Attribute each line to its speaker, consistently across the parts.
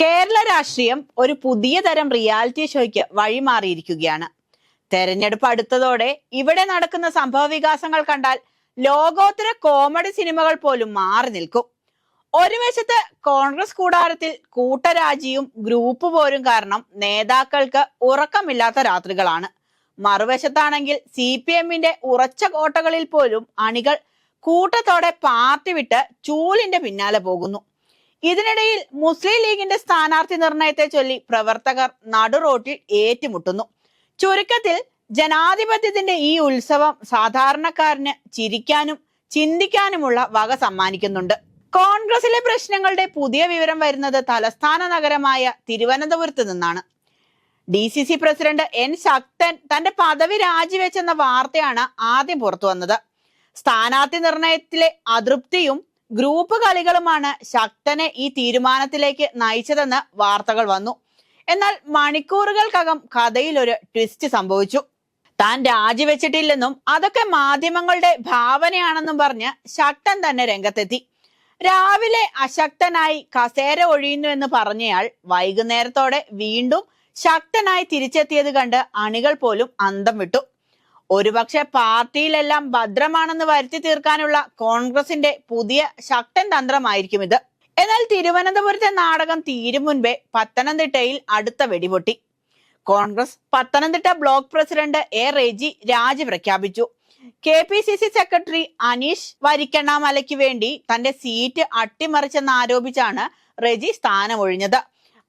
Speaker 1: കേരള രാഷ്ട്രീയം ഒരു പുതിയ തരം റിയാലിറ്റി ഷോയ്ക്ക് വഴിമാറിയിരിക്കുകയാണ്. തെരഞ്ഞെടുപ്പ് അടുത്തതോടെ ഇവിടെ നടക്കുന്ന സംഭവ വികാസങ്ങൾ കണ്ടാൽ ലോകോത്തര കോമഡി സിനിമകൾ പോലും മാറി നിൽക്കും. ഒരു വശത്ത് കോൺഗ്രസ് കൂടാരത്തിൽ കൂട്ടരാജിയും ഗ്രൂപ്പ് പോരും കാരണം നേതാക്കൾക്ക് ഉറക്കമില്ലാത്ത രാത്രികളാണ്. മറുവശത്താണെങ്കിൽ സി പി എമ്മിന്റെ ഉറച്ച കോട്ടകളിൽ പോലും അണികൾ കൂട്ടത്തോടെ പാർട്ടി വിട്ട് ചൂലിന്റെ പിന്നാലെ പോകുന്നു. ഇതിനിടയിൽ മുസ്ലിം ലീഗിന്റെ സ്ഥാനാർത്ഥി നിർണയത്തെ ചൊല്ലി പ്രവർത്തകർ നടുറോട്ടിൽ ഏറ്റുമുട്ടുന്നു. ചുരുക്കത്തിൽ ജനാധിപത്യത്തിന്റെ ഈ ഉത്സവം സാധാരണക്കാരന് ചിരിക്കാനും ചിന്തിക്കാനുമുള്ള വക സമ്മാനിക്കുന്നുണ്ട്. കോൺഗ്രസിലെ പ്രശ്നങ്ങളുടെ പുതിയ വിവരം വരുന്നത് തലസ്ഥാന നഗരമായ തിരുവനന്തപുരത്ത് നിന്നാണ്. D C C president N Sakthan തന്റെ പദവി രാജിവെച്ചെന്ന വാർത്തയാണ് ആദ്യം പുറത്തു വന്നത് സ്ഥാനാർത്ഥി നിർണയത്തിലെ അതൃപ്തിയും ഗ്രൂപ്പ് കളികളുമാണ് ശക്തനെ ഈ തീരുമാനത്തിലേക്ക് നയിച്ചതെന്ന് വാർത്തകൾ വന്നു. എന്നാൽ മണിക്കൂറുകൾക്കകം കഥയിൽ ഒരു ട്വിസ്റ്റ് സംഭവിച്ചു. താൻ രാജിവെച്ചിട്ടില്ലെന്നും അതൊക്കെ മാധ്യമങ്ങളുടെ ഭാവനയാണെന്നും പറഞ്ഞ് ശക്തൻ തന്നെ രംഗത്തെത്തി. രാവിലെ അശക്തനായി കസേര ഒഴിയുന്നു എന്ന് പറഞ്ഞയാൾ വൈകുന്നേരത്തോടെ വീണ്ടും ശക്തനായി തിരിച്ചെത്തിയത് കണ്ട് അണികൾ പോലും അന്തം വിട്ടു. ഒരുപക്ഷെ പാർട്ടിയിലെല്ലാം ഭദ്രമാണെന്ന് വരുത്തി തീർക്കാനുള്ള കോൺഗ്രസിന്റെ പുതിയ ശക്തൻ തന്ത്രമായിരിക്കും ഇത്. എന്നാൽ തിരുവനന്തപുരത്തെ നാടകം തീരും മുൻപേ പത്തനംതിട്ടയിൽ അടുത്ത വെടിപൊട്ടി. Congress Pathanamthitta block president A Reji രാജി പ്രഖ്യാപിച്ചു. K P C C secretary Aneesh വരിക്കണ്ണാമലയ്ക്ക് വേണ്ടി തന്റെ സീറ്റ് അട്ടിമറിച്ചെന്ന് ആരോപിച്ചാണ് റെജി സ്ഥാനമൊഴിഞ്ഞത്.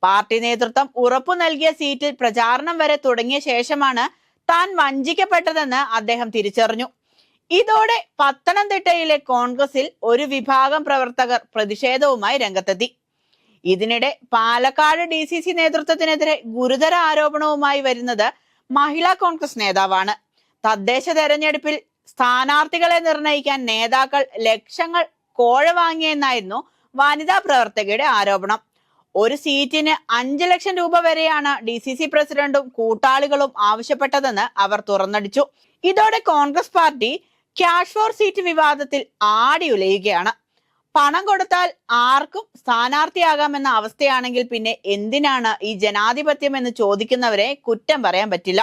Speaker 1: പാർട്ടി നേതൃത്വം ഉറപ്പു നൽകിയ സീറ്റിൽ പ്രചാരണം വരെ തുടങ്ങിയ ശേഷമാണ് താൻ വഞ്ചിക്കപ്പെട്ടതെന്ന് അദ്ദേഹം തിരിച്ചറിഞ്ഞു. ഇതോടെ പത്തനംതിട്ടയിലെ കോൺഗ്രസിൽ ഒരു വിഭാഗം പ്രവർത്തകർ പ്രതിഷേധവുമായി രംഗത്തെത്തി. ഇതിനിടെ പാലക്കാട് ഡി സി സി നേതൃത്വത്തിനെതിരെ ഗുരുതര ആരോപണവുമായി വരുന്നത് മഹിളാ കോൺഗ്രസ് നേതാവാണ്. തദ്ദേശ തെരഞ്ഞെടുപ്പിൽ സ്ഥാനാർത്ഥികളെ നിർണയിക്കാൻ നേതാക്കൾ ലക്ഷങ്ങൾ കോഴ വാങ്ങിയെന്നായിരുന്നു വനിതാ പ്രവർത്തകയുടെ ആരോപണം. ഒരു സീറ്റിന് അഞ്ച് ലക്ഷം രൂപ വരെയാണ് ഡി സി സി പ്രസിഡന്റും കൂട്ടാളികളും ആവശ്യപ്പെട്ടതെന്ന് അവർ തുറന്നടിച്ചു. ഇതോടെ Congress party cash for seat വിവാദത്തിൽ ആടി ഉലയുകയാണ്. പണം കൊടുത്താൽ ആർക്കും സ്ഥാനാർത്ഥിയാകാമെന്ന അവസ്ഥയാണെങ്കിൽ പിന്നെ എന്തിനാണ് ഈ ജനാധിപത്യം എന്ന് ചോദിക്കുന്നവരെ കുറ്റം പറയാൻ പറ്റില്ല.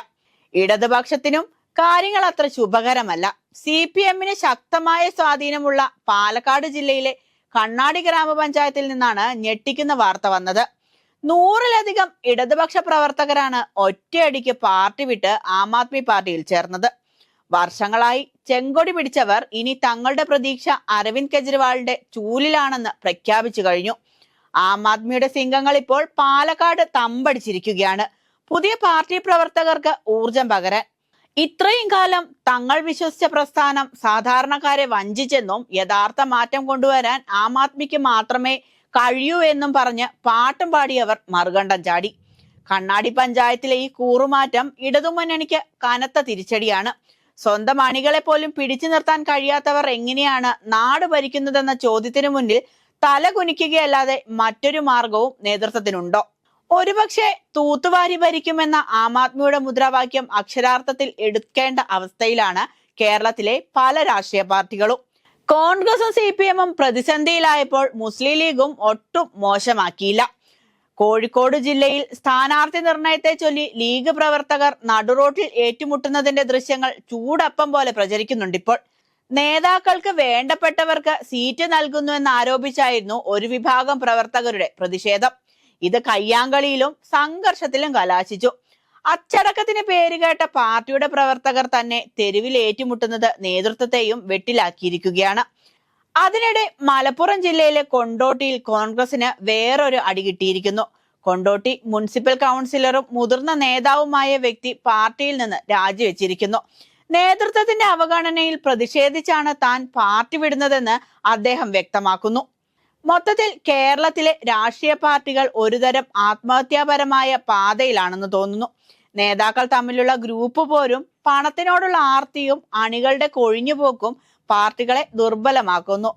Speaker 1: ഇടതുപക്ഷത്തിനും കാര്യങ്ങൾ അത്ര ശുഭകരമല്ല. സി പി എമ്മിന് ശക്തമായ സ്വാധീനമുള്ള പാലക്കാട് ജില്ലയിലെ കണ്ണാടി ഗ്രാമപഞ്ചായത്തിൽ നിന്നാണ് ഞെട്ടിക്കുന്ന വാർത്ത വന്നത്. നൂറിലധികം ഇടതുപക്ഷ പ്രവർത്തകരാണ് ഒറ്റയടിക്ക് പാർട്ടി വിട്ട് ആം ആദ്മി പാർട്ടിയിൽ ചേർന്നത്. വർഷങ്ങളായി ചെങ്കൊടി പിടിച്ചവർ ഇനി തങ്ങളുടെ പ്രതീക്ഷ അരവിന്ദ് കെജ്രിവാളിന്റെ ചൂലിലാണെന്ന് പ്രഖ്യാപിച്ചു കഴിഞ്ഞു. ആം ആദ്മിയുടെ സിംഗങ്ങൾ ഇപ്പോൾ പാലക്കാട് തമ്പടിച്ചിരിക്കുകയാണ്. പുതിയ പാർട്ടി പ്രവർത്തകർക്ക് ഊർജം പകരാൻ ഇത്രയും കാലം തങ്ങൾ വിശ്വസിച്ച പ്രസ്ഥാനം സാധാരണക്കാരെ വഞ്ചിച്ചെന്നും യഥാർത്ഥ മാറ്റം കൊണ്ടുവരാൻ ആം ആദ്മിക്ക് മാത്രമേ കഴിയൂ എന്നും പറഞ്ഞ് പാട്ടും പാടിയവർ മറുകണ്ഠം ചാടി. കണ്ണാടി പഞ്ചായത്തിലെ ഈ കൂറുമാറ്റം ഇടതുമുന്നണിക്ക് കനത്ത തിരിച്ചടിയാണ്. സ്വന്തം അണികളെ പോലും പിടിച്ചു നിർത്താൻ കഴിയാത്തവർ എങ്ങനെയാണ് നാട് ഭരിക്കുന്നതെന്ന ചോദ്യത്തിന് മുന്നിൽ തല കുനിക്കുകയല്ലാതെ മറ്റൊരു മാർഗവും നേതൃത്വത്തിനുണ്ടോ? ഒരുപക്ഷെ തൂത്തുവാരി ഭരിക്കുമെന്ന ആം ആദ്മിയുടെ മുദ്രാവാക്യം അക്ഷരാർത്ഥത്തിൽ എടുക്കേണ്ട അവസ്ഥയിലാണ് കേരളത്തിലെ പല രാഷ്ട്രീയ പാർട്ടികളും. കോൺഗ്രസും സി പി എമ്മും പ്രതിസന്ധിയിലായപ്പോൾ മുസ്ലിം ലീഗും ഒട്ടും മോശമാക്കിയില്ല. കോഴിക്കോട് ജില്ലയിൽ സ്ഥാനാർത്ഥി നിർണയത്തെ ചൊല്ലി ലീഗ് പ്രവർത്തകർ നടുറോട്ടിൽ ഏറ്റുമുട്ടുന്നതിന്റെ ദൃശ്യങ്ങൾ ചൂടപ്പം പോലെ പ്രചരിക്കുന്നുണ്ട് ഇപ്പോൾ നേതാക്കൾക്ക് വേണ്ടപ്പെട്ടവർക്ക് സീറ്റ് നൽകുന്നു എന്ന് ആരോപിച്ചായിരുന്നു ഒരു വിഭാഗം പ്രവർത്തകരുടെ പ്രതിഷേധം. ഇത് കയ്യാങ്കളിയിലും സംഘർഷത്തിലും കലാശിച്ചു. അച്ചടക്കത്തിന് പേരുകേട്ട പാർട്ടിയുടെ പ്രവർത്തകർ തന്നെ തെരുവിൽ ഏറ്റുമുട്ടുന്നത് നേതൃത്വത്തെയും വെട്ടിലാക്കിയിരിക്കുകയാണ്. അതിനിടെ മലപ്പുറം ജില്ലയിലെ കൊണ്ടോട്ടിയിൽ കോൺഗ്രസിന് വേറൊരു അടി കിട്ടിയിരിക്കുന്നു. കൊണ്ടോട്ടി മുനിസിപ്പൽ കൗൺസിലറും മുതിർന്ന നേതാവുമായ വ്യക്തി പാർട്ടിയിൽ നിന്ന് രാജിവെച്ചിരിക്കുന്നു. നേതൃത്വത്തിന്റെ അവഗണനയിൽ പ്രതിഷേധിച്ചാണ് താൻ പാർട്ടി വിടുന്നതെന്ന് അദ്ദേഹം വ്യക്തമാക്കുന്നു. മൊത്തത്തിൽ കേരളത്തിലെ രാഷ്ട്രീയ പാർട്ടികൾ ഒരുതരം ആത്മഹത്യാപരമായ പാതയിലാണെന്ന് തോന്നുന്നു. നേതാക്കൾ തമ്മിലുള്ള ഗ്രൂപ്പ് പോരും പണത്തിനോടുള്ള ആർത്തിയും അണികളുടെ കൊഴിഞ്ഞുപോക്കും പാർട്ടികളെ ദുർബലമാക്കുന്നു.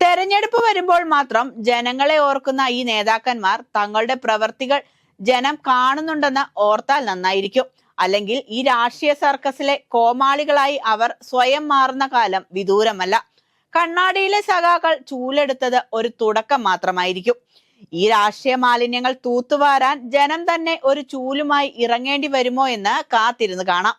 Speaker 1: തെരഞ്ഞെടുപ്പ് വരുമ്പോൾ മാത്രം ജനങ്ങളെ ഓർക്കുന്ന ഈ നേതാക്കന്മാർ തങ്ങളുടെ പ്രവർത്തികൾ ജനം കാണുന്നുണ്ടെന്ന് ഓർത്താൽ നന്നായിരിക്കും. അല്ലെങ്കിൽ ഈ രാഷ്ട്രീയ സർക്കസിലെ കോമാളികളായി അവർ സ്വയം മാറുന്ന കാലം വിദൂരമല്ല. കണ്ണാടിയിലെ സഖാക്കൾ ചൂലെടുത്തത് ഒരു തുടക്കം മാത്രമായിരിക്കും. ഈ രാഷ്ട്രീയ മാലിന്യങ്ങൾ തൂത്തുവാരാൻ ജനം തന്നെ ഒരു ചൂലുമായി ഇറങ്ങേണ്ടി വരുമോ എന്ന് കാത്തിരുന്ന് കാണാം.